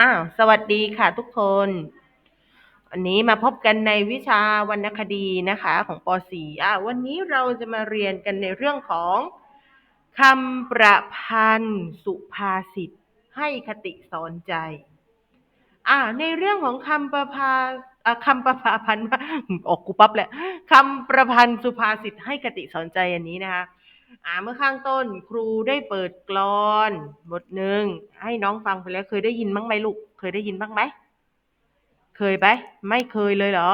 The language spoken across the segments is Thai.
อ้าวสวัสดีค่ะทุกคน วันนี้มาพบกันในวิชาวรรณคดีนะคะของป .4 อ่าวันนี้เราจะมาเรียนกันในเรื่องของคำประพันธ์สุภาษิตให้คติสอนใจ อ่า ในเรื่องของคำประพาอ่าคำประพาพันธ์ออกกูปั๊บแหละคำประพันธ์สุภาษิตให้คติสอนใจอันนี้นะคะ เมื่อข้างต้นครูได้เปิดกลอนบทหนึ่งให้น้องฟังไปแล้ว เคยได้ยินบ้างไหมลูก เคยได้ยินบ้างไหม เคยไหมไม่เคยเลยเหรอ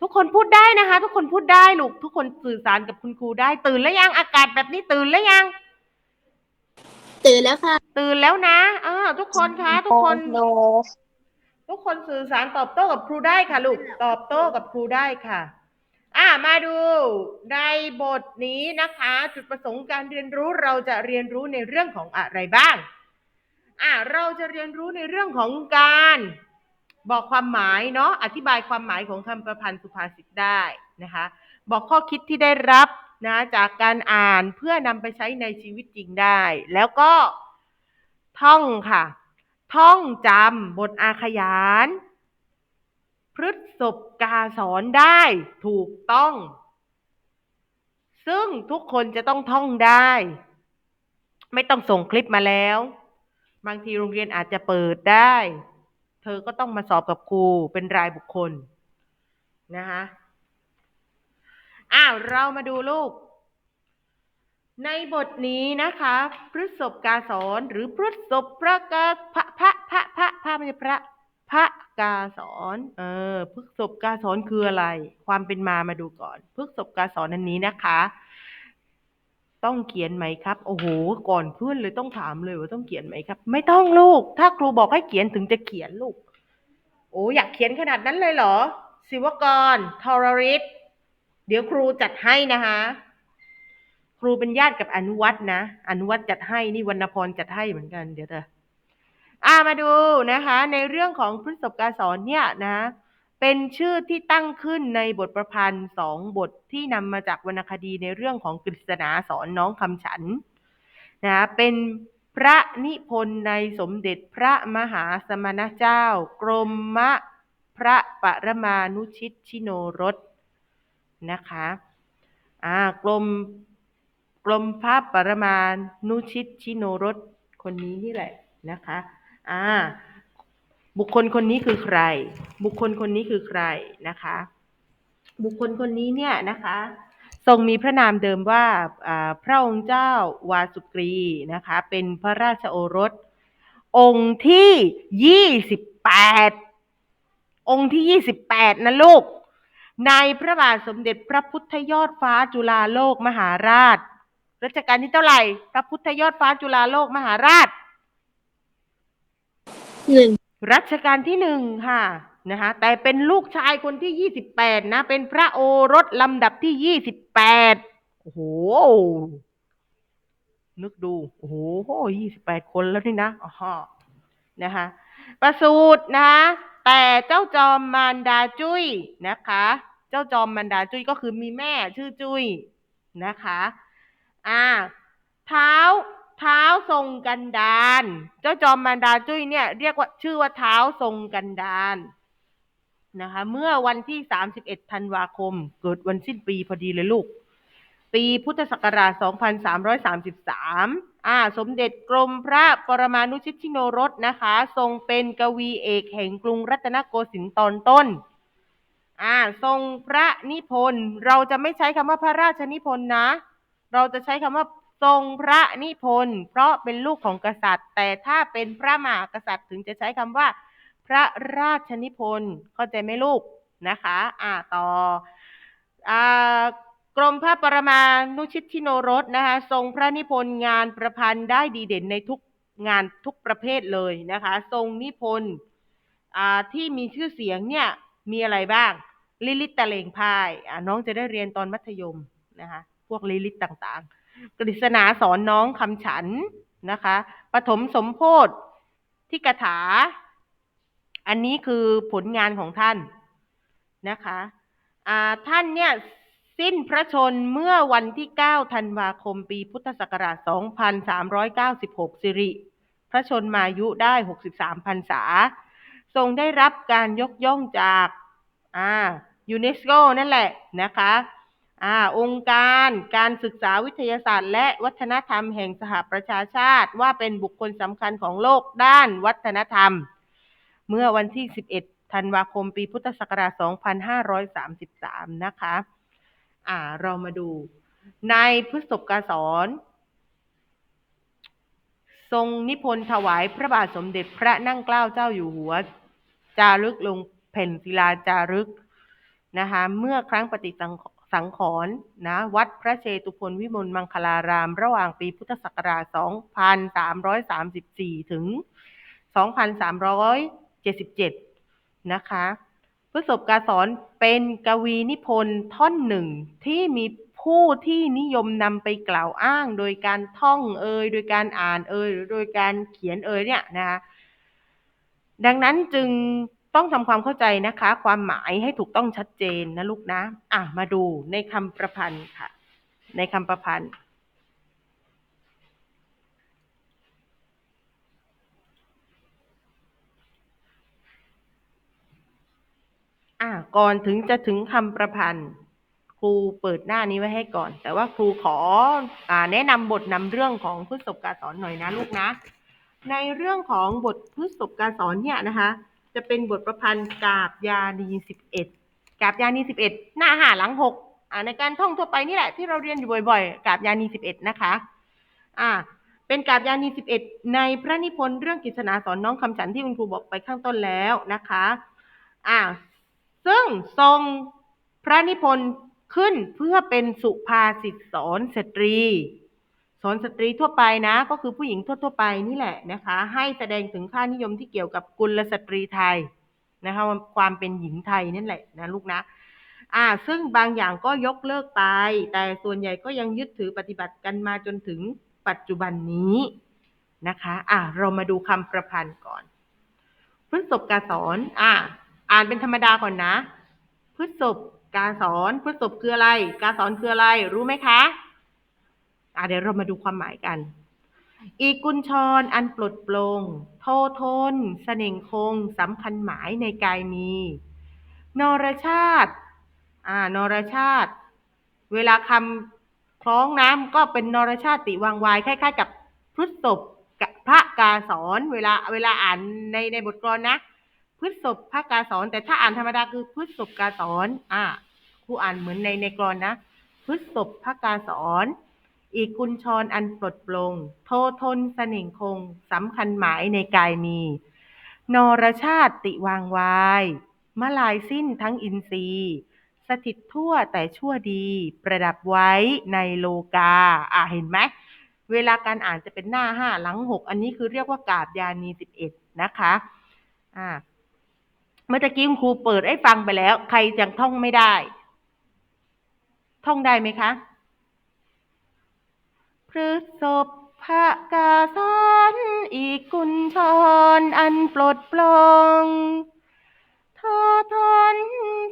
ทุกคนพูดได้นะคะ ทุกคนพูดได้ลูก ทุกคนสื่อสารกับคุณครูได้ ตื่นแล้วยังอากาศแบบนี้ตื่นแล้วยัง ตื่นแล้วค่ะ ตื่นแล้วนะเออทุกคนคะ ทุกคนโนทุกคนสื่อสารตอบโต้กับครูได้ค่ะ ลูก ตอบโต้กับครูได้ค่ะ อ่ามาดูในบทนี้นะคะ จุดประสงค์การเรียนรู้เราจะเรียนรู้ในเรื่องของอะไรบ้าง อ่าเราจะเรียนรู้ในเรื่องของการบอกความหมายเนาะอธิบายความหมายของคำประพันธ์สุภาษิตได้นะคะ บอกข้อคิดที่ได้รับนะจากการอ่านเพื่อนำไปใช้ในชีวิตจริงได้ แล้วก็ท่องค่ะ ท่องจำบทอาขยาน พฤษบกาสอนได้ถูกต้อง ซึ่งทุกคนจะต้องท่องได้ ไม่ต้องส่งคลิปมาแล้ว บางทีโรงเรียนอาจจะเปิดได้ เธอก็ต้องมาสอบกับครูเป็นรายบุคคลนะคะอ้าวเรามาดูลูก ในบทนี้นะคะ พฤษบกาสอนหรือพฤษบพระกาพระพระพระพระพระม่ใช่พระ พระกาสอนเออพฤษบกาสอนคืออะไร ความเป็นมามาดูก่อนพฤษบกาสอนอันนี้นะคะ ต้องเขียนไหมครับ โอ้โห ก่อนเพื่อนเลยต้องถามเลยว่าต้องเขียนไหมครับ ไม่ต้องลูก ถ้าครูบอกให้เขียนถึงจะเขียนลูก โอ้อยากเขียนขนาดนั้นเลยเหรอ ศิวกรทรริศเดี๋ยวครูจัดให้นะคะครูเป็นญาติกับอนุวัฒน์นะ อนุวัฒน์จัดให้ นี่วรรณพรจัดให้เหมือนกัน เดี๋ยวเถอะ อ่ามาดูนะคะ ในเรื่องของพฤษภกาสอนเนี่ยนะเป็นชื่อที่ตั้งขึ้นในบทประพันธ์สองบทที่นำมาจากวรรณคดีในเรื่องของกฤษณาสอนน้องคำฉันนะเป็นพระนิพนธ์ในสมเด็จพระมหาสมณเจ้า กรมมะพระปรมานุชิตชิโนรสนะคะอ่ากรมกรมพระปรมานุชิตชิโนรสคนนี้นี่แหละนะคะ อ่า บุคคลคนนี้คือใคร บุคคลคนนี้คือใครนะคะ บุคคลคนนี้เนี่ยนะคะ ทรงมีพระนามเดิมว่าอ่าพระองค์เจ้าวาสุกรีนะคะ เป็นพระราชโอรส องค์ที่ยี่สิบแปดองค์ที่ยี่สิบแปดนะลูกในพระบาทสมเด็จพระพุทธยอดฟ้าจุฬาโลกมหาราช รัชกาลที่เท่าไหร่ พระพุทธยอดฟ้าจุฬาโลกมหาราช หนึ่งรัชกาลที่หนึ่งค่ะนะคะแต่เป็นลูกชายคนที่ยี่สิบแปดนะ เป็นพระโอรสลำดับที่ยี่สิบแปดโอ้โห นึกดู โอ้โหยี่สิบแปดคนแล้วนี่นะอ๋อนะคะประสูตรนะแต่เจ้าจอมมารดาจุ้ยนะคะ เจ้าจอมมารดาจุ้ยก็คือมีแม่ชื่อจุ้ยนะคะ อ่า เท้า เท้าทรงกันดานเจ้าจอมมารดาจุ้ยเนี่ยเรียกว่าชื่อว่าเท้าทรงกันดานนะคะเมื่อวันที่ 31 ธันวาคม เกิดวันสิ้นปีพอดีเลยลูก ปีพุทธศักราช 2333 อ่า สมเด็จกรมพระปรมานุชิตชิโนรสนะคะ ทรงเป็นกวีเอกแห่งกรุงรัตนโกสินทร์ตอนต้น อ่า ทรงพระนิพนธ์ เราจะไม่ใช้คำว่าพระราชนิพนธ์นะ เราจะใช้คำว่า ทรงพระนิพนธ์เพราะเป็นลูกของกษัตริย์ แต่ถ้าเป็นพระมหากษัตริย์ถึงจะใช้คำว่า พระราชนิพนธ์เข้าใจไหมลูกนะคะอ่าต่ออ่ากรมพระปรมานุชิตชิโนรสนะคะทรงพระนิพนธ์งานประพันธ์ได้ดีเด่นในทุกงานทุกประเภทเลยนะคะ ทรงนิพนธ์ที่มีชื่อเสียงเนี่ยมีอะไรบ้าง ลิลิตตะเลงพายน้องจะได้เรียนตอนมัธยมนะคะพวกลิลิตต่างๆ กฤษณาสอนน้องคำฉันนะคะปฐมสมโพธที่กถา อันนี้คือผลงานของท่านนะคะท่านเนี่ยสิ้นพระชนเมื่อวันที่ 9 ธันวาคม ปีพุทธศักราช 2396 สิริ พระชนมายุได้ 63พรรษา ทรงได้รับการยกย่องจากอ่ายูเนสโกนั่นแหละนะคะ อ่าองค์การการศึกษาวิทยาศาสตร์ และวัฒนธรรมแห่งสหประชาชาติว่าเป็นบุคคลสำคัญของโลกด้านวัฒนธรรม เมื่อวันที่ 11 ธันวาคม ปีพุทธศักราช 2533 นะคะอ่าเรามาดู ในพฤษภกาสอนทรงนิพนธ์ถวายพระบาทสมเด็จพระนั่งเกล้าเจ้าอยู่หัว จารึกลงแผ่นศิลาจารึกนะคะเมื่อครั้งปฏิสังข สังขรณ์นะวัดพระเชตุพนวิมลมังคลาราม ระหว่างปีพุทธศักราช 2334 ถึง 2377 นะคะพฤษภกาสอนเป็นกวีนิพนธ์ท่อนหนึ่งที่มีผู้ที่นิยมนำไปกล่าวอ้าง โดยการท่องเอ่ยโดยการอ่านเอ่ยหรือโดยการเขียนเอ่ยเนี่ยนะคะดังนั้นจึง ต้องทำความเข้าใจนะคะ ความหมายให้ถูกต้องชัดเจนนะลูกนะ อะมาดูในคำประพันธ์ค่ะ ในคำประพันธ์อะก่อนถึงจะถึงคำประพันธ์ครูเปิดหน้านี้ไว้ให้ก่อน แต่ว่าครูขออแนะนำบทนำเรื่องของพฤษภกาสอนหน่อยนะลูกนะ ในเรื่องของบทพฤษภกาสอนเนี่ยนะคะ จะเป็นบทประพันธ์กาบยานีสิบเอ็ดกาบยานีสิบเอ็ดหน้าห้าหลังหกอ่าในการท่องทั่วไปนี่แหละที่เราเรียนอยู่บ่อยๆ กาบยานีสิบเอ็ดนะคะ อ่า เป็นกาบยานีสิบเอ็ดในพระนิพนธ์เรื่องกิษณาสอนน้องคำฉันที่คุณครูบอกไปข้างต้นแล้วนะคะ อ่า ซึ่งทรงพระนิพนธ์ขึ้นเพื่อเป็นสุภาษิตสอนสตรี นสตรีทั่วไปนะ ก็คือผู้หญิงทั่ว ๆ ไปนี่แหละนะคะ ให้แสดงถึงค่านิยมที่เกี่ยวกับกุลสตรีไทยนะคะความเป็นหญิงไทยนั่นแหละนะลูกนะอ่าซึ่งบางอย่างก็ยกเลิกไป แต่ส่วนใหญ่ก็ยังยึดถือปฏิบัติกันมาจนถึงปัจจุบันนี้นะคะอ่าเรามาดูคำประพันธ์ก่อนพฤษภกาสอนอ่าอ่านเป็นธรรมดาก่อนนะพฤษภกาสอนพฤษภคืออะไร กาสอนคืออะไรรู้ไหมคะ อ่าเดี๋ยวเรามาดูความหมายกัน อีกุญชรอันปลดปร่งโททนเสน่งคงสำคัญหมายในกายมี นรชาติ อ่านรชาติ เวลาคำคล้องน้ำก็เป็นนรชาติติวังวายคล้ายๆ กับพฤษภกับพระกาสอนเวลาเวลาอ่านในในบทกลอนนะพฤษภพระกาสอนแต่ถ้าอ่านธรรมดาคือพฤษภกาสอนอ่าครูอ่านเหมือนในในกลอนนะพฤษภพระกาสอน อีกกุญชรอันปลดปร่งโททนเสน่งคงสำคัญหมายในกายมี นรชาติติวางวายมลายสิ้นทั้งอินทรีย์ สถิตทั่วแต่ชั่วดี ประดับไว้ในโลกา อ่าเห็นไหม เวลาการอ่านจะเป็นหน้าห้าหลังหกอันนี้คือเรียกว่ากาบยานีสิบเอ็ดนะคะ อ่า เมื่อกี้คุณครูเปิดให้ฟังไปแล้ว ใครยังท่องไม่ได้ ท่องได้ไหมคะ ฤษภพระกาสอนอีกกุญชรอันปลดปลงทอทน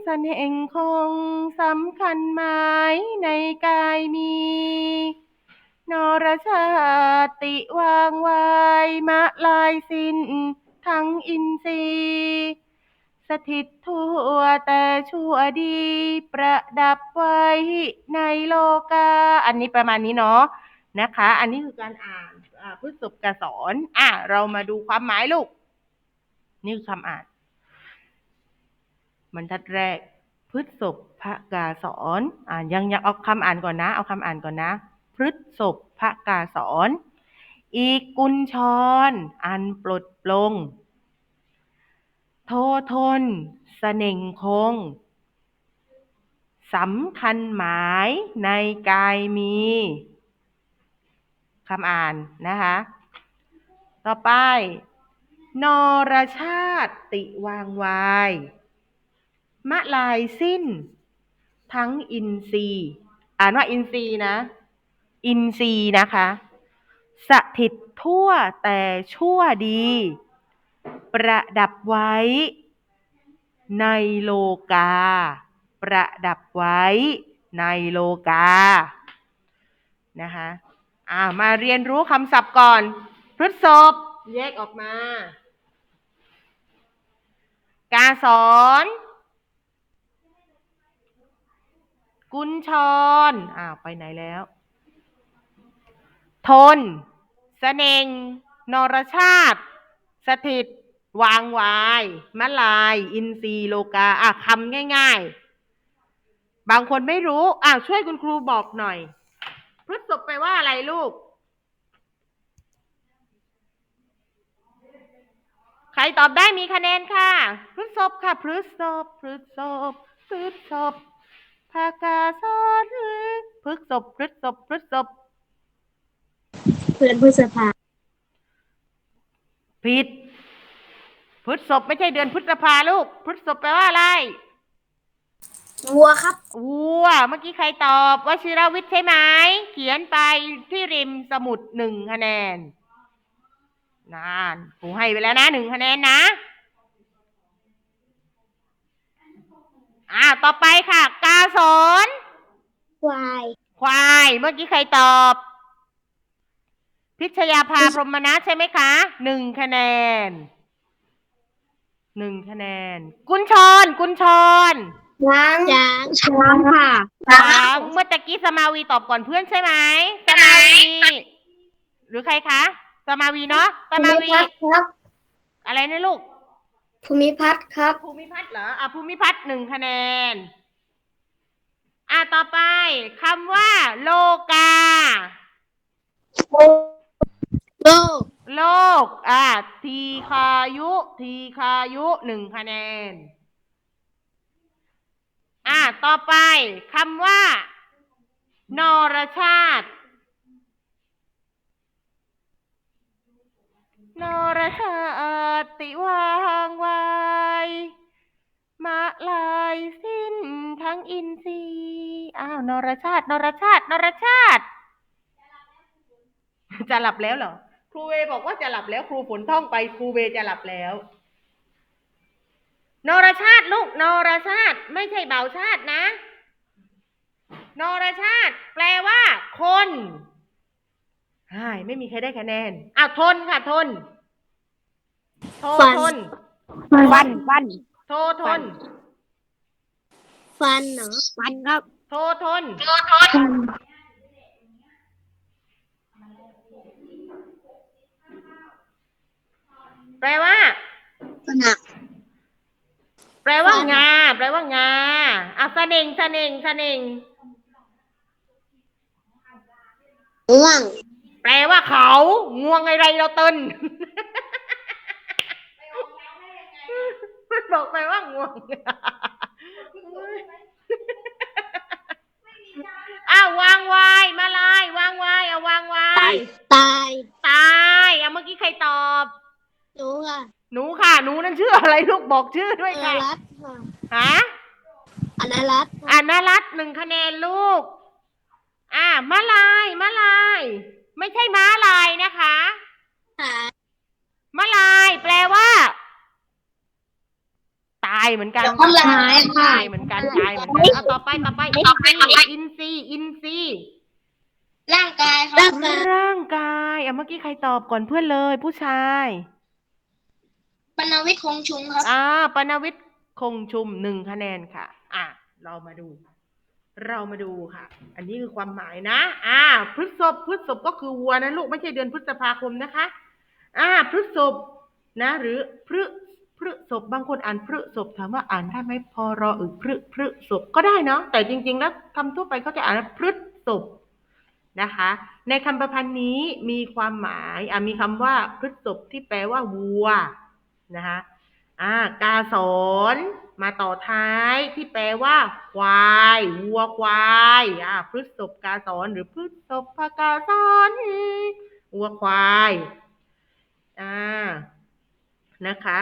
สน่งคงสำคัญหมายในกายมี นรชาติวางวายมะลายสิ้นทั้งอินทรีย์สถิตทั่วแต่ชั่วดีประดับไว้ในโลกา อันนี้ประมาณนี้เนาะ นะคะ อันนี้คือการอ่านอ่าพฤษภกสอนอะเรามาดูความหมายลูก นี่คือคำอ่านบรรทัดแรกพฤษภพระกาสอนอ่ายังยังเอาคำอ่านก่อนนะ เอาคำอ่านก่อนนะ พฤษภพระกาสอนอีกกุญชรอันปลดปลง โททนเสน่งคงสำคัญหมายในกายมี คำอ่านนะคะ ต่อไป นรชาติติวางวาย มะลายสิ้น ทั้งอินทรีอ่านว่าอินทรีนะ อินทรีนะคะ สถิตทั่วแต่ชั่วดี ประดับไว้ ในโลกา ประดับไว้ในโลกานะคะ อ่ามาเรียนรู้คำศัพท์ก่อนพฤษภแยกออกมา กาสอนกุญชรอ้าวไปไหนแล้ว ทนเสนง นรชาติ สถิต วางวาย มะลาย อินทรีโลกา อะคำง่าย ๆ บางคนไม่รู้อะช่วยคุณครูบอกหน่อย พฤษภแปลว่าอะไรลูก ใครตอบได้มีคะแนนค่ะ พฤษภค่ะ พฤษภพฤษภพฤษภภากาสอนพฤษภพฤษภพฤษภเพื่อนพฤษภาผิดพฤษภไม่ใช่เดือนพฤษภาลูก พฤษภแปลว่าอะไร วัวครับวัวเมื่อกี้ใครตอบว่าชิรวิทย์ใช่ไหมเขียนไปที่ริมสมุดหนึ่งคะแนนนานครูให้ไปแล้วนะหนึ่งคะแนนนะอ่าต่อไปค่ะ กาสอนควายควายเมื่อกี้ใครตอบ พิชยาภาพรหมนัสใช่ไหมคะหนึ่งคะแนนหนึ่งคะแนน กุญชรกุญชร ช้างช้างช้างค่ะช้างเมื่อตะกี้สมาวีตอบก่อนเพื่อนใช่ไหมสมาวีหรือใครคะสมาวีเนาะสมาวีครับ อะไรนะลูก ภูมิพัฒน์ครับ ภูมิพัฒน์เหรออะภูมิพัฒน์หนึ่งคะแนน อะต่อไปคำว่า โลกา โลก โลก อะทีคายุ ทีคายุหนึ่งคะแนน อะต่อไปคำว่า นรชาติ นรชาติวางไวมาลายสิ้นทั้งอินทรีย์อ้าวนรชาติ นรชาติ นรชาติ จะหลับแล้วเหรอ ครูเวบอกว่าจะหลับแล้ว ครูฝนท่องไป ครูเวจะหลับแล้ว นรชาติลูกนรชาติ ไม่ใช่เบาชาตินะ นรชาติ แปลว่า คนใช่ไม่มีใครได้คะแนนอ้าวทนค่ะ ทนโทฟันทนฟันฟันโททน ฟันเหรอฟันครับ โททนแปลว่าสนัก แปลว่าฟันงา แปลว่างาอะเสน่งเสน่งเสน่งง่วงแปลว่าเขาง่วงอะไรเราเต้นมันบอกไปว่าง่วงอ้าววางไวายมาลายวางไวายเอาวางไวายตายตายอะเมื่อกี้ใครตอบหนูค่ะ หนูค่ะ หนูนั่นชื่ออะไรลูกบอกชื่อด้วยอค่ะนารัตน์ค่ะฮะอนารัตน์อ่านารัตหนึ่งคะแนนลูก อ่ามาลายมาลาย ไม่ใช่ม้าลายนะคะค่ะมาลายแปลว่า ตายเหมือนกันตายค่ะตายเหมือนกันตายเหมือนกันเอาต่อไปต่อไปอินซีอินซีอินซีร่างกายครับร่างกายอะเมื่อกี้ใครตอบก่อนเพื่อนเลย ผู้ชาย ปนวิทย์คงชุมครับ อ่าปนวิทย์คงชุมหนึ่งคะแนนค่ะ อะ เรามาดู เรามาดูค่ะ อันนี้คือความหมายนะ อ่า พฤษภพฤษภก็คือวัวนะลูกไม่ใช่เดือนพฤษภาคมนะคะ อ่า พฤษภนะ หรือพฤพฤษภบางคนอ่านพฤษภถามว่าอ่านได้ไหมพอรออึพฤพฤษภก็ได้เนาะแต่จริง ๆ แล้วคำทั่วไปเขาจะอ่านว่าพฤษภนะคะ ในคำประพันธ์นี้มีความหมายอะมีคำว่าพฤษภที่แปลว่าวัว นะคะอ่ากาสอนมาต่อท้ายที่แปลว่าควายวัวควายอ่าพฤษภกาสอนหรือพฤษภกาสอนวัวควายอ่านะคะ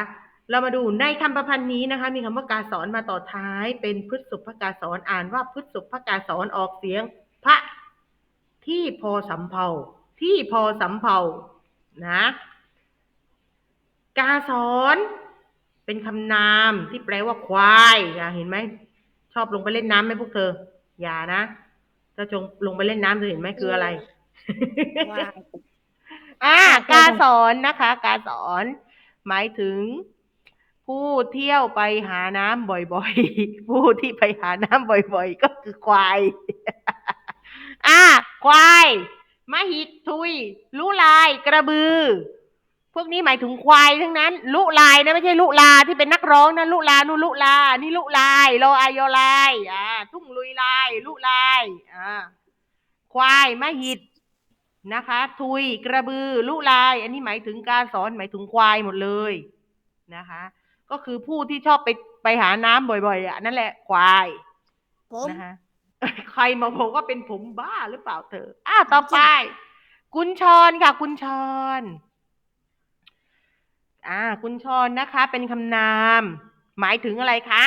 เรามาดูในคำประพันธ์นี้นะคะ มีคำว่ากาสอนมาต่อท้าย เป็นพฤษภกาสอนอ่านว่าพฤษภกาสอนออกเสียงพระที่พอสำเพาที่พอสำเพานะ กาสอนเป็นคำนามที่แปลว่าควายอะเห็นไหมชอบลงไปเล่นน้ำไหมพวกเธอ อย่านะถ้าจงลงไปเล่นน้ำเธอเห็นไหมคืออะไรอ่าค่ะกาสอนนะคะ กาสอน หมายถึง ผู้เที่ยวไปหาน้ำบ่อยๆ ผู้ที่ไปหาน้ำบ่อยๆ ก็คือควาย อ่า ควายมหิดทุยลุลายกระบือ พวกนี้หมายถึงควายทั้งนั้น ลุลายนะไม่ใช่ลุลาที่เป็นนักร้องนะลุลานุลุลา นี่ลุลายรออายอลายอ่าทุ่งลุยลาย ลุลายอ่าควายมหิดนะคะ ทุยกระบือลุลาย อันนี้หมายถึงการสอนหมายถึงควายหมดเลยนะคะ ก็คือผู้ที่ชอบไปไปหาน้ำบ่อยๆอะนั่นแหละควายผมนะคะใครมาบอกว่าเป็นผมบ้าหรือเปล่าเธออะต่อไป กุญชรค่ะ กุญชร อ่ากุญชรนะคะ เป็นคำนาม หมายถึงอะไรคะ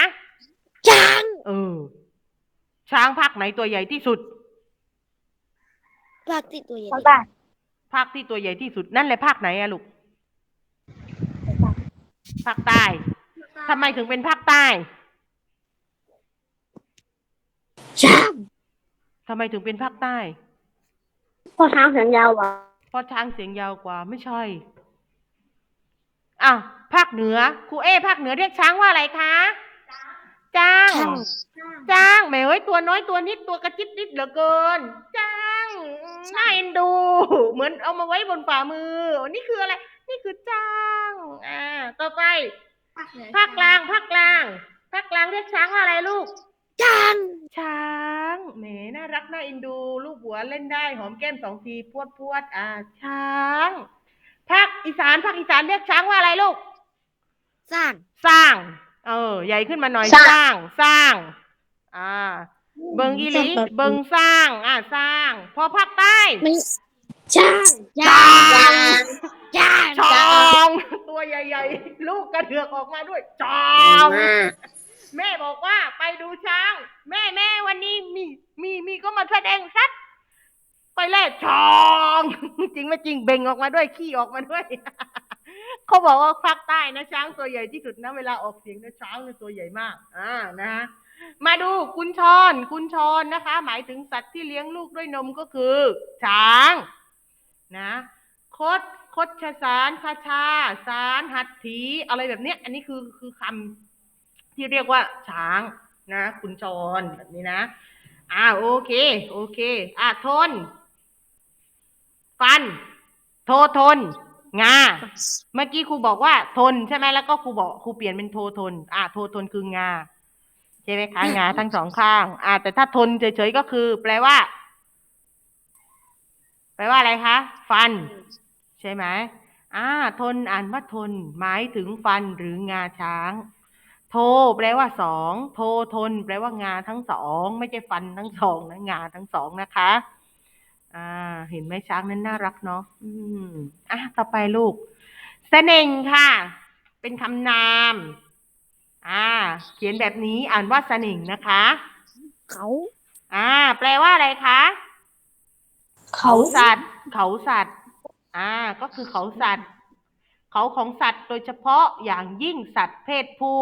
ช้าง เออ ช้างภาคไหนตัวใหญ่ที่สุด ภาคที่ตัวใหญ่ภาคที่ตัวใหญ่ที่สุดนั่นแหละภาคไหนอะลูก ภาคใต้ทำไมถึงเป็นภาคใต้ ช้างทำไมถึงเป็นภาคใต้ เพราะช้างแขนยาวอะเพราะช้างเสียงยาวกว่าไม่ใช่ อ้าวภาคเหนือครูเอภาคเหนือเรียกช้างว่าอะไรคะจ้าง จ้างแหมเอ้ยตัวน้อยตัวนิดตัวกระจิบนิดเหลือเกิน จ้างน่าเอ็นดู เหมือนเอามาไว้บนฝ่ามือ นี่คืออะไร นี่คือจ้างอ่าต่อไปภาคกลางภาคกลางภาคกลางเรียกช้างว่าอะไรลูก ช้าง ช้างแหมน่ารักน่าเอ็นดู ลูกหัวเล่นได้หอมแก้มสองทีพวดพวดอ่าช้าง ภาคอีสานภาคอีสานเรียกช้างว่าอะไรลูก สร้าง สร้าง เออ ใหญ่ขึ้นมาหน่อยสสร้างร้าง สร้าง อ่า เบิงอีหลีเบิงสร้าง อ่าสร้าง พอภาคใต้ไม่ช้างช้างช้างช้องตัวใหญ่ๆ ลูกกระเถือกออกมาด้วยช้องแม่บอกว่าไปดูช้าง แม่แม่วันนี้มีมีมีก็มาแสดงสัตว์ ไปแลกชองจริงไม่จริงเบ่งออกมาด้วยขี้ออกมาด้วย เขาบอกว่าภาคใต้นะช้างตัวใหญ่ที่สุดนะเวลาออกเสียงนะช้างเนี่ยตัวใหญ่มากอ่านะฮะมาดูกุญชรกุญชรนนะคะ หมายถึงสัตว์ที่เลี้ยงลูกด้วยนมก็คือ ช้าง นะคดคดชสารคาชา สารหัตถี อะไรแบบเนี้ยอันนี้คือคือคำที่เรียกว่าช้างนะ คุณชรแบบนี้นะ อ่าโอเค โอเค อ่าทน ฟัน โททน งา เมื่อกี้ครูบอกว่าทนใช่ไหมแล้วก็ครูบอกครูเปลี่ยนเป็นโททน อ่าโททนคืองาใช่ไหมคะงาทั้งสองข้าง อ่าแต่ถ้าทนเฉยๆก็คือ แปลว่า แปลว่าอะไรคะ ฟัน ใช่ไหมอ่า ทนอ่านว่าทน หมายถึงฟันหรืองาช้าง โท แปลว่าสอง โททน แปลว่างาทั้งสอง ไม่ใช่ฟันทั้งสองนะงาทั้งสองนะคะ อ่า เห็นไหมช้างนั้นน่ารักเนาะอืมอะต่อไปลูกเสน่งค่ะ เป็นคำนาม อ่า เขียนแบบนี้อ่านว่าเสน่งนะคะ เขาอ่า แปลว่าอะไรคะ เขาสัตว์ เขาสัตว์ อ่า ก็คือเขาสัตว์ เขาของสัตว์โดยเฉพาะอย่างยิ่งสัตว์เพศผู้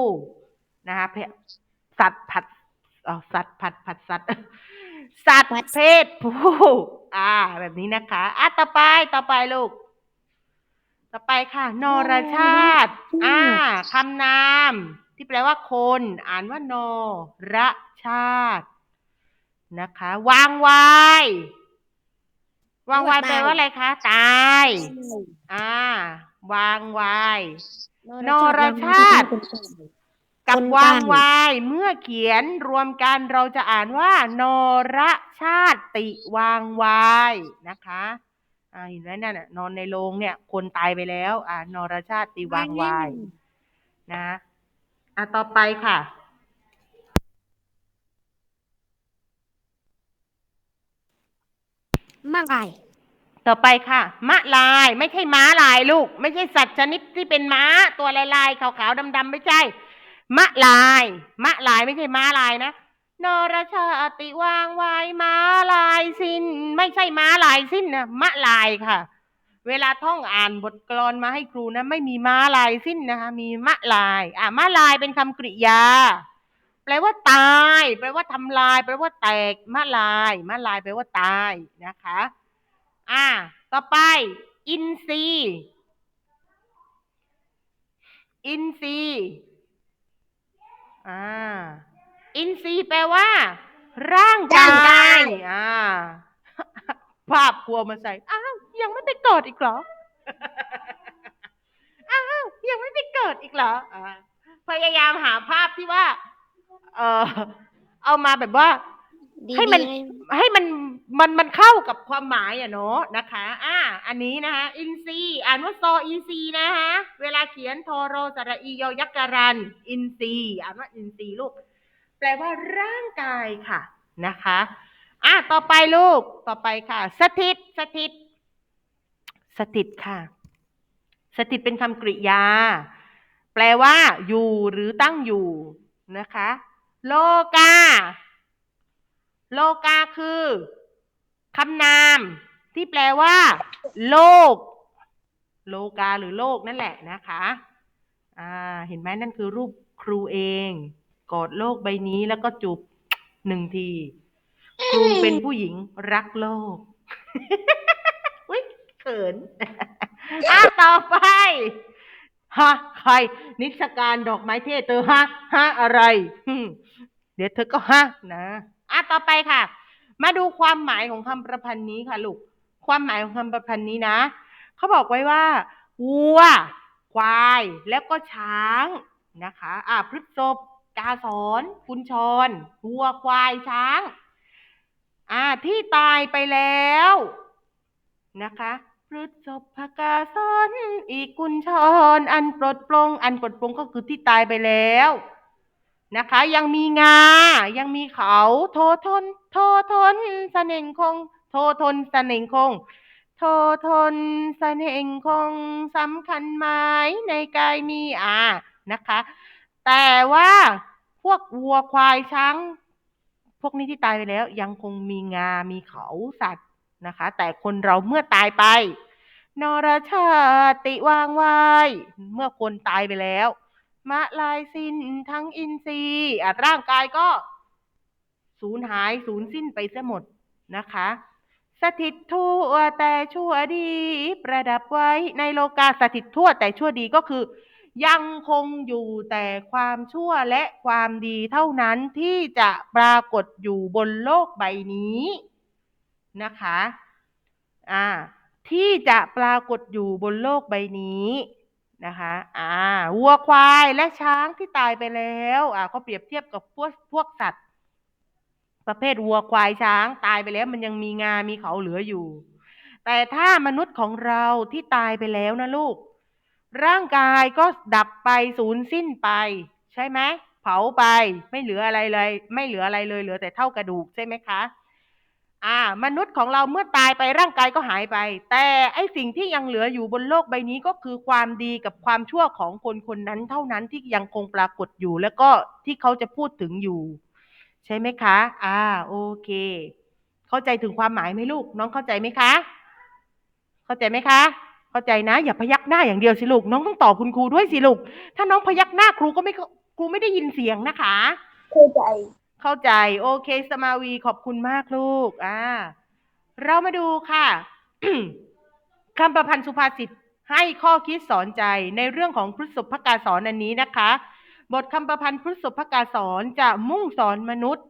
นะคะเพศสัตว์ผัดเอ่อสัตว์ผัดผัดสัตว์ สัตว์เพศผู้อ่า แบบนี้นะคะอะต่อไปต่อไปลูก ต่อไปค่ะ นรชาติ อ่าคำนาม ที่แปลว่าคน อ่านว่านรชาตินะคะ วางไวายวางไวายแปลว่าอะไรคะ ตาย อ่า วางไวายนรชาติ กับคนวางใต้ไวาย เมื่อเขียนรวมกันเราจะอ่านว่า นรชาติวางไวายนะคะอ่าเห็นไหมนั่นน่ะนอนในโรงเนี่ย คนตายไปแล้ว อ่านรชาติวางไวายนะอะต่อไปค่ะมากไก่ต่อไปค่ะ มะลาย ไม่ใช่ม้าลายลูก ไม่ใช่สัตว์ชนิดที่เป็นม้าตัวลายลายๆขาวๆดำๆไม่ใช่ มะลาย มะลายไม่ใช่ม้าลายนะนรชาติวางไว้ม้าลายสิ้น ไม่ใช่ม้าลายสิ้นนะมะลายค่ะ เวลาท่องอ่านบทกลอนมาให้ครูนะ ไม่มีม้าลายสิ้นนะคะ มีมะลาย อะมะลายเป็นคำกริยา แปลว่าตาย แปลว่าทำลาย แปลว่าแตกมะลายมะลายแปลว่าตายนะคะ อ่าต่อไป อินทรีย์อินทรีย์ อ่า อินทรีย์แปลว่า ร่างการ่างกายยอ่า ภาพกลัวมาใส่ อ้าว ยังไม่ไปเกิดอีกเหรอ อ้าว ยังไม่ไปเกิดอีกเหรออ่าพยายามหาภาพที่ว่า เออเอามาแบบว่า ดีให้มันดีเลยให้มันมันมันเข้ากับความหมายอะเนาะนะคะ อ่า อันนี้นะคะอินซีย์อ่านว่าซออินซีย์นะคะเวลาเขียนทอโรสระอียอยักษ์การันอินซีย์อ่านว่าอินซีย์ลูก แปลว่าร่างกายค่ะนะคะ อะต่อไปลูกต่อไปค่ะ สถิตสถิต สถิตค่ะ สถิตเป็นคำกริยา แปลว่า อยู่หรือตั้งอยู่นะคะ โลกา โลกาคือคำนามที่แปลว่า โลก โลกาหรือโลกนั่นแหละนะคะอ่าเห็นไหมนั่นคือรูปครูเอง กอดโลกใบนี้แล้วก็จูบหนึ่งที ครูเป็นผู้หญิงรักโลกอุ้ยเขินอะต่อไปฮะใคร นิทรรศการดอกไม้เทศเธอฮะฮะอะไรเดี๋ยวเธอก็ฮะนะ อะต่อไปค่ะ มาดูความหมายของคำประพันธ์นี้ค่ะลูก ความหมายของคำประพันธ์นี้นะ เขาบอกไว้ว่าวัว ควาย แล้วก็ช้างนะคะ อ่าพฤษภกาสอนกุญชรวัวควายช้าง อ่า ที่ตายไปแล้วนะคะพฤษภกาสอนอีกกุญชร อันปลดปลง อันปลดปลงก็คือที่ตายไปแล้ว นะคะ ยังมีงา ยังมีเขา โททน โททนเสน่งคง โททนเสน่งคง โททนเสน่งคงสำคัญหมายในกายมีอ่านะคะ แต่ว่าพวกวัวควายช้างพวกนี้ที่ตายไปแล้ว ยังคงมีงา มีเขาสัตว์นะคะ แต่คนเราเมื่อตายไป นรชาติวางไว้เมื่อคนตายไปแล้ว มะลายสิ้นทั้งอินทรีย์ร่างกายก็สูญหายสูญสิ้นไปเสียหมดนะคะ สถิตทั่วแต่ชั่วดี ประดับไว้ในโลกาสถิตทั่วแต่ชั่วดีก็คือ ยังคงอยู่แต่ความชั่วและความดีเท่านั้นที่จะปรากฏอยู่บนโลกใบนี้นะคะอ่าที่จะปรากฏอยู่บนโลกใบนี้ นะคะ อ่า วัวควายและช้างที่ตายไปแล้ว อ่าก็เปรียบเทียบกับพวกพวกสัตว์ ประเภทวัวควายช้างตายไปแล้ว มันยังมีงา มีเขาเหลืออยู่ แต่ถ้ามนุษย์ของเราที่ตายไปแล้วนะลูก ร่างกายก็ดับไปสูญสิ้นไป ใช่ไหมเผาไป ไม่เหลืออะไรเลย ไม่เหลืออะไรเลยเหลือแต่เท่ากระดูกใช่ไหมคะ อ่ามนุษย์ของเราเมื่อตายไปร่างกายก็หายไป แต่ไอสิ่งที่ยังเหลืออยู่บนโลกใบนี้ก็คือความดีกับความชั่วของคนคนนั้นเท่านั้นที่ยังคงปรากฏอยู่ แล้วก็ที่เขาจะพูดถึงอยู่ ใช่ไหมคะ อ่าโอเค เข้าใจถึงความหมายไหมลูก น้องเข้าใจไหมคะ เข้าใจไหมคะ เข้าใจนะ อย่าพยักหน้าอย่างเดียวสิลูกน้องต้องตอบคุณครูด้วยสิลูกถ้าน้องพยักหน้าครูก็ไม่ครูไม่ได้ยินเสียงนะคะ เข้าใจ เข้าใจโอเค สมาวีขอบคุณมากลูก อ่า เรามาดูค่ะคำประพันธ์สุภาษิตให้ข้อคิดสอนใจในเรื่องของพฤษภกาสอนอันนี้นะคะ บทคำประพันธ์พฤษภกาสอนจะมุ่งสอนมนุษย์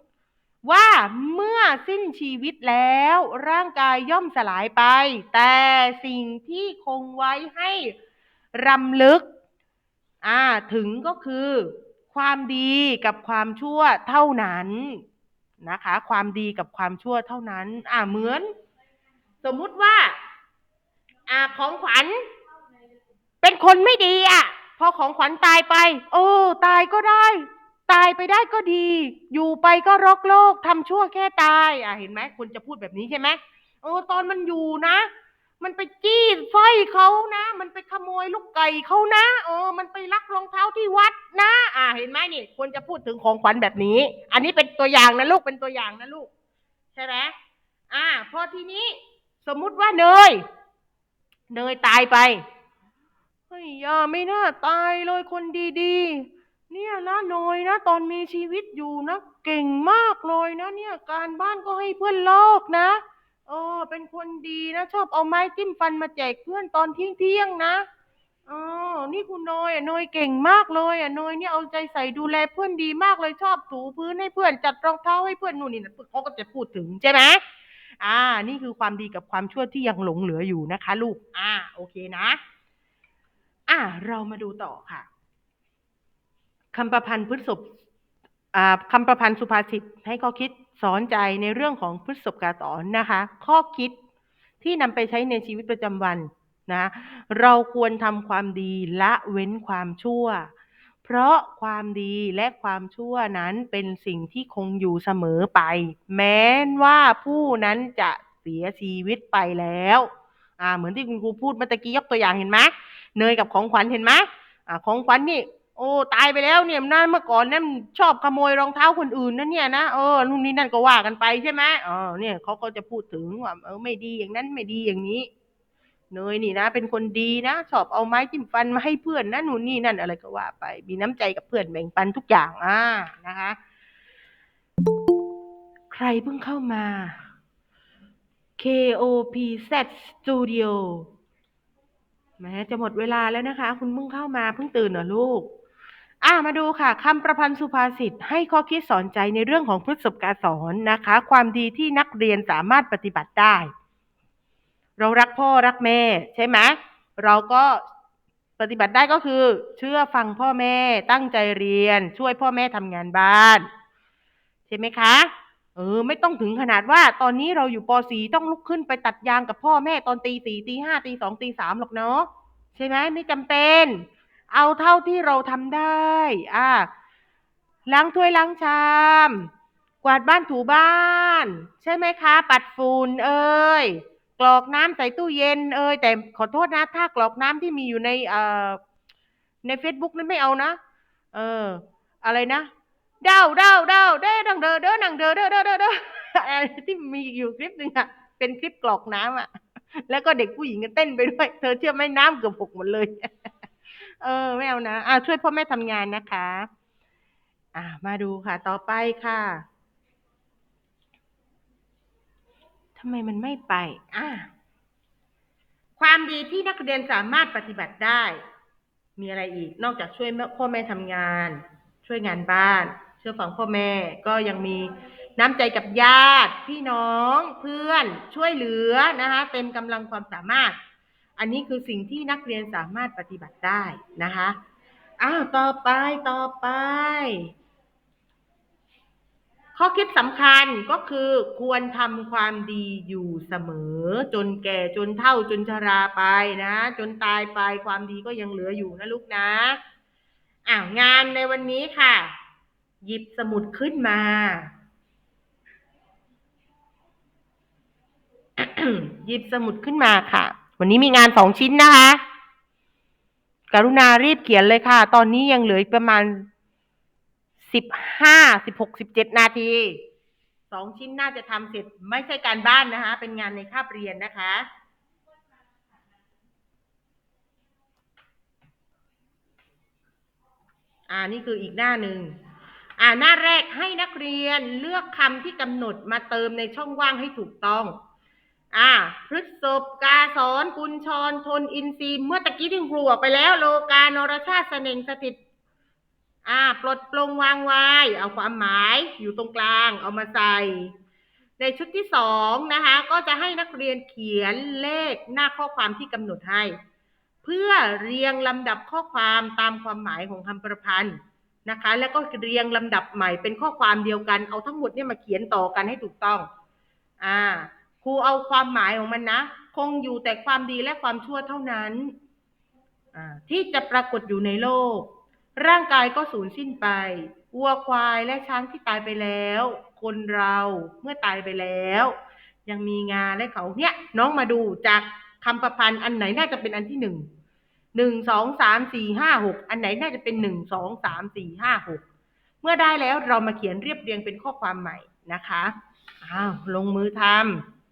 ว่าเมื่อสิ้นชีวิตแล้ว ร่างกายย่อมสลายไป แต่สิ่งที่คงไว้ให้รำลึก อ่า ถึงก็คือ ความดีกับความชั่วเท่านั้นนะคะ ความดีกับความชั่วเท่านั้น อ่าเหมือน สมมุติว่า อ่าของขวัญ เป็นคนไม่ดีอะ พอของขวัญตายไป โอ้ตายก็ได้ ตายไปได้ก็ดี อยู่ไปก็รกโลกทำชั่วแค่ตาย อะเห็นไหมคุณจะพูดแบบนี้ใช่ไหมโอ้ตอนมันอยู่นะ มันไปจี้สร้อยเขานะ มันไปขโมยลูกไก่เขานะเออ มันไปลักรองเท้าที่วัดนะ อ่า เห็นไหมนี่ควรจะพูดถึงของขวัญแบบนี้ อันนี้เป็นตัวอย่างนะลูกเป็นตัวอย่างนะลูก ใช่ไหมอ่า พอทีนี้สมมุติว่าเนย เนยตายไปเฮ้ยอย่าไม่น่าตายเลยคนดีๆ เนี่ยนะเนยนะ ตอนมีชีวิตอยู่นะ เก่งมากเลยนะ เนี่ย การบ้านก็ให้เพื่อนลอกนะ เออ เป็นคนดีนะชอบเอาไม้จิ้มฟันมาแจกเพื่อนตอนเที่ยงเที่ยงๆนะอ๋อนี่คุณนอยอะนอยเก่งมากเลยอะนอยเนี่ยเอาใจใส่ดูแลเพื่อนดีมากเลยชอบถูพื้นให้เพื่อนจัดรองเท้าให้เพื่อนนู่นนี่นะเขาก็จะพูดถึงใช่ไหมอ่า นี่คือความดีกับความชั่วที่ยังหลงเหลืออยู่นะคะ ลูก อ่า โอเคนะ อ่า เรามาดูต่อค่ะคำประพันธ์พฤษภอ่าคำประพันธ์สุภาษิตให้ข้อคิด สอนใจในเรื่องของพฤษภกาสอนนะคะ ข้อคิดที่นำไปใช้ในชีวิตประจำวันนะเราควรทำความดีละเว้นความชั่ว เพราะความดีและความชั่วนั้นเป็นสิ่งที่คงอยู่เสมอไป แม้นว่าผู้นั้นจะเสียชีวิตไปแล้วอ่าเหมือนที่คุณครูพูดเมื่อกี้ยกตัวอย่างเห็นไหมเนยกับของขวัญเห็นไหมอ่าของขวัญนี่ โอ้ตายไปแล้วเนี่ยนั่นเมื่อก่อนนั่นชอบขโมยรองเท้าคนอื่นนั่นเนี่ยนะเออนู่นนี่นั่นก็ว่ากันไปใช่ไหมเออเนี่ยเขาก็จะพูดถึงว่าเออไม่ดีอย่างนั้นไม่ดีอย่างนี้เนยนี่นะ เป็นคนดีนะชอบเอาไม้จิ้มฟันมาให้เพื่อนนะนู่นนี่นั่นอะไรก็ว่าไป มีน้ำใจกับเพื่อนแบ่งปันทุกอย่างอ่านะคะ ใครเพิ่งเข้ามา KOPZ Studio แม้จะหมดเวลาแล้วนะคะ คุณเพิ่งเข้ามาเพิ่งตื่นเหรอลูก อ่ามาดูค่ะคำประพันธ์สุภาษิตให้ข้อคิดสอนใจในเรื่องของพฤษภการสอนนะคะ ความดีที่นักเรียนสามารถปฏิบัติได้ เรารักพ่อรักแม่ใช่ไหมเราก็ปฏิบัติได้ก็คือ เชื่อฟังพ่อแม่ตั้งใจเรียน ช่วยพ่อแม่ทำงานบ้าน ใช่ไหมคะเออไม่ต้องถึงขนาดว่าตอนนี้เราอยู่ป .4 ต้องลุกขึ้นไปตัดยางกับพ่อแม่ตอนตีสี่ตีห้าตีสองตีสามหรอกเนาะใช่ไหมไม่จำเป็น เอาเท่าที่เราทำได้อ่าล้างถ้วยล้างชาม กวาดบ้านถูบ้าน ใช่ไหมคะ ปัดฝุ่นเอ้ยกรอกน้ำใส่ตู้เย็นเอ้ยแต่ขอโทษนะถ้ากรอกน้ำที่มีอยู่ในเอ่อใน Facebook นั้นไม่เอานะ เออ อะไรนะเด้าเด้าเด้าเด้อดังเด้อเด้อดังเด้อเด้อเด้อเด้อเด้ออะไรที่มีอยู่คลิปหนึ่งอะเป็นคลิปกรอกน้ำอะแล้วก็เด็กผู้หญิงก็เต้นไปด้วย เธอเชื่อไหมน้ำเกือบหกหมดเลย เออไม่เอานะอ่าช่วยพ่อแม่ทำงานนะคะ อ่า มาดูค่ะ ต่อไปค่ะทำไมมันไม่ไป อ่าความดีที่นักเรียนสามารถปฏิบัติได้ มีอะไรอีก นอกจากช่วยพ่อแม่ทำงาน ช่วยงานบ้าน เชื่อฟังพ่อแม่ ก็ยังมีน้ำใจกับญาติ พี่น้อง เพื่อน ช่วยเหลือนะคะ เต็มกำลังความสามารถ อันนี้คือสิ่งที่นักเรียนสามารถปฏิบัติได้นะคะอ้าวต่อไปต่อไป ข้อคิดสำคัญก็คือควรทำความดีอยู่เสมอ จนแก่จนเฒ่าจนชราไปนะ จนตายไปความดีก็ยังเหลืออยู่นะลูกนะอ่างานในวันนี้ค่ะ หยิบสมุดขึ้นมาหยิบสมุดขึ้นมาค่ะ วันนี้มีงานสองชิ้นนะคะ กรุณารีบเขียนเลยค่ะ ตอนนี้ยังเหลืออีกประมาณสิบห้าสิบหกสิบเจ็ดนาทีสองชิ้นน่าจะทำเสร็จไม่ใช่การบ้านนะคะ เป็นงานในคาบเรียนนะคะอ่านี่คืออีกหน้าหนึ่งอ่าหน้าแรกให้นักเรียนเลือกคำที่กำหนดมาเติมในช่องว่างให้ถูกต้อง อ่าพฤษภกาสอนกุญชรทนอินทรีย์เมื่อตะกี้ที่ครูออกไปแล้ว โลกานรชาติเสน่งสถิตอ่า ปลดปลงวางไว้เอาความหมายอยู่ตรงกลางเอามาใส่ ในชุดที่สองนะคะ ก็จะให้นักเรียนเขียนเลขหน้าข้อความที่กำหนดให้ เพื่อเรียงลำดับข้อความตามความหมายของคำประพันธ์นะคะ แล้วก็เรียงลำดับใหม่เป็นข้อความเดียวกันเอาทั้งหมดเนี่ยมาเขียนต่อกันให้ถูกต้อง อ่า ครูเอาความหมายของมันนะ คงอยู่แต่ความดีและความชั่วเท่านั้นที่จะปรากฏอยู่ในโลก ร่างกายก็สูญสิ้นไปวัวควายและช้างที่ตายไปแล้ว คนเราเมื่อตายไปแล้ว ยังมีงาและเขาเนี่ย น้องมาดูจากคำประพันธ์อันไหนน่าจะเป็นอันที่หนึ่งหนึ่งสองสามสี่ห้าหกอันไหนน่าจะเป็นหนึ่งสองสามสี่ห้าหกเมื่อได้แล้วเรามาเขียนเรียบเรียงเป็นข้อความใหม่นะคะอ้าวลงมือทำ